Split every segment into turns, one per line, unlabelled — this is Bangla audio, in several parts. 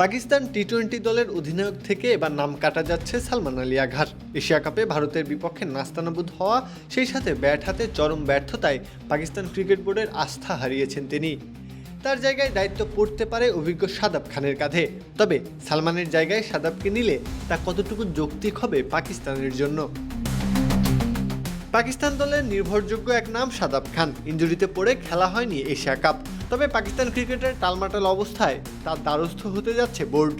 পাকিস্তান টি টোয়েন্টি দলের অধিনায়ক থেকে এবার নাম কাটা যাচ্ছে সালমান আলী আঘার। এশিয়া কাপে ভারতের বিপক্ষে নাস্তানাবুদ হওয়া, সেই সাথে ব্যাট হাতে চরম ব্যর্থতায় পাকিস্তান ক্রিকেট বোর্ডের আস্থা হারিয়েছেন তিনি। তার জায়গায় দায়িত্ব পড়তে পারে অভিজ্ঞ সাদাব খানের কাঁধে। তবে সালমানের জায়গায় সাদাবকে নিলে তা কতটুকু যৌক্তিক হবে পাকিস্তানের জন্য? পাকিস্তান দলের নির্ভরযোগ্য এক নাম সাদাব খান। ইঞ্জুরিতে পড়ে খেলা হয়নি এশিয়া কাপ। তবে পাকিস্তান ক্রিকেটের টালমাটাল অবস্থায় তার দ্বারস্থ হতে যাচ্ছে বোর্ড।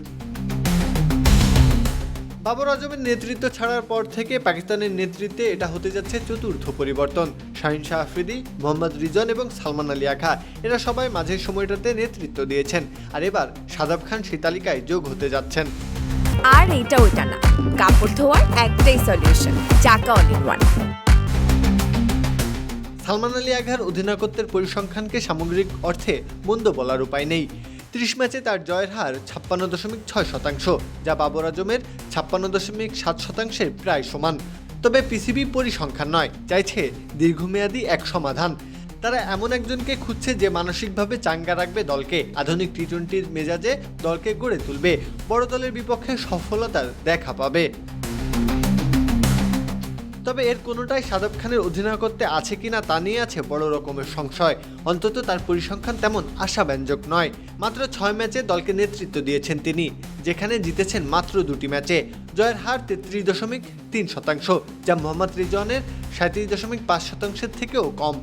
বাবর আজমের নেতৃত্ব ছাড়ার পর থেকে পাকিস্তানের নেতৃত্বে এটা হতে যাচ্ছে চতুর্থ পরিবর্তন। শাহিন শাহ আফ্রিদি, মোহাম্মদ রিজন এবং সালমান আলী আখা, এরা সবাই মাঝের সময়টাতে নেতৃত্ব দিয়েছেন। আর এবার সাদাব খান সেই তালিকায় যোগ হতে যাচ্ছেন।
আর এটা ওইটা না। কাপড় ধোয়ার একটাই সলিউশন চাকা অল ওয়ান
সালমান আলী আঘার অধিনায়কত্বের পরিসংখ্যানকে সামগ্রিক অর্থে মন্দ বলার উপায় নেই। ত্রিশ ম্যাচে তার জয়ের হার ছাপ্পান্ন দশমিক ছয় শতাংশ, যা বাবর আজমের ছাপ্পান্ন দশমিক সাত শতাংশের প্রায় সমান। তবে পিসিবি পরিসংখ্যান নয়, চাইছে দীর্ঘমেয়াদী এক সমাধান। তারা এমন একজনকে খুঁজছে যে মানসিকভাবে চাঙ্গা রাখবে দলকে, আধুনিক টি টোয়েন্টির মেজাজে দলকে গড়ে তুলবে, বড় দলের বিপক্ষে সফলতার দেখা পাবে। তবে এর কোনোটাই সাদাব খানের অধিনায়কত্বে আছে কিনা তা নিয়ে আছে বড় রকমের সংশয়। অন্তত তার পরিসংখ্যান তেমন আশাব্যঞ্জক নয়। মাত্র ছয় ম্যাচে দলকে নেতৃত্ব দিয়েছেন তিনি, যেখানে জিতেছেন মাত্র দুটি ম্যাচে। জয়ের হার তেত্রিশ দশমিক তিন শতাংশ, যা মোহাম্মদ রিজনের সাঁত্রিশ দশমিক পাঁচ শতাংশের থেকেও কম।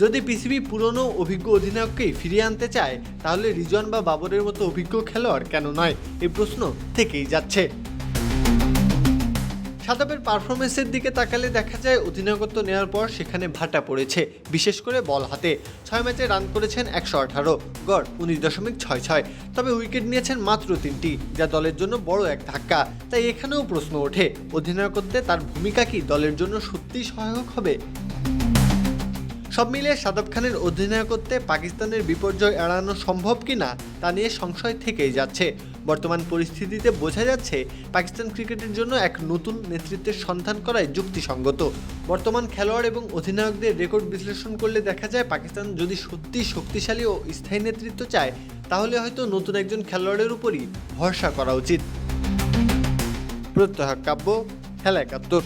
যদি পিসিবি পুরনো অভিজ্ঞ অধিনায়ককেই ফিরিয়ে আনতে চায়, তাহলে রিজন বা বাবরের মতো অভিজ্ঞ খেলোয়াড় কেন নয়? এই প্রশ্ন থেকেই যাচ্ছে। সাদাবের পারফরমেন্সের দিকে তাকালে দেখা যায় অধিনায়কত্ব নেওয়ার পর সেখানে ভাটা পড়েছে, বিশেষ করে বল হাতে। ছয় ম্যাচে রান করেছেন একশো আঠারো, গড় উনিশ দশমিক ছয় ছয়। তবে উইকেট নিয়েছেন মাত্র তিনটি, যা দলের জন্য বড় এক ধাক্কা। তাই এখানেও প্রশ্ন ওঠে, অধিনায়কত্বে তার ভূমিকা কি দলের জন্য সত্যিই সহায়ক হবে? সব মিলিয়ে সাদাব খানের অধিনায়কত্বে পাকিস্তানের বিপর্যয় এড়ানো সম্ভব কিনা, তা নিয়ে সংশয় থেকেই যাচ্ছে। বর্তমান পরিস্থিতিতে বোঝা যাচ্ছে পাকিস্তান ক্রিকেটের জন্য এক নতুন নেতৃত্বের সন্ধান করাই যুক্তিসঙ্গত। বর্তমান খেলোয়াড় এবং অধিনায়কদের রেকর্ড বিশ্লেষণ করলে দেখা যায় পাকিস্তান যদি সত্যি শক্তিশালী ও স্থায়ী নেতৃত্ব চায়, তাহলে হয়তো নতুন একজন খেলোয়াড়ের উপরই ভরসা করা উচিত। প্রত্যহ কাব্য, খেলা একাত্তর।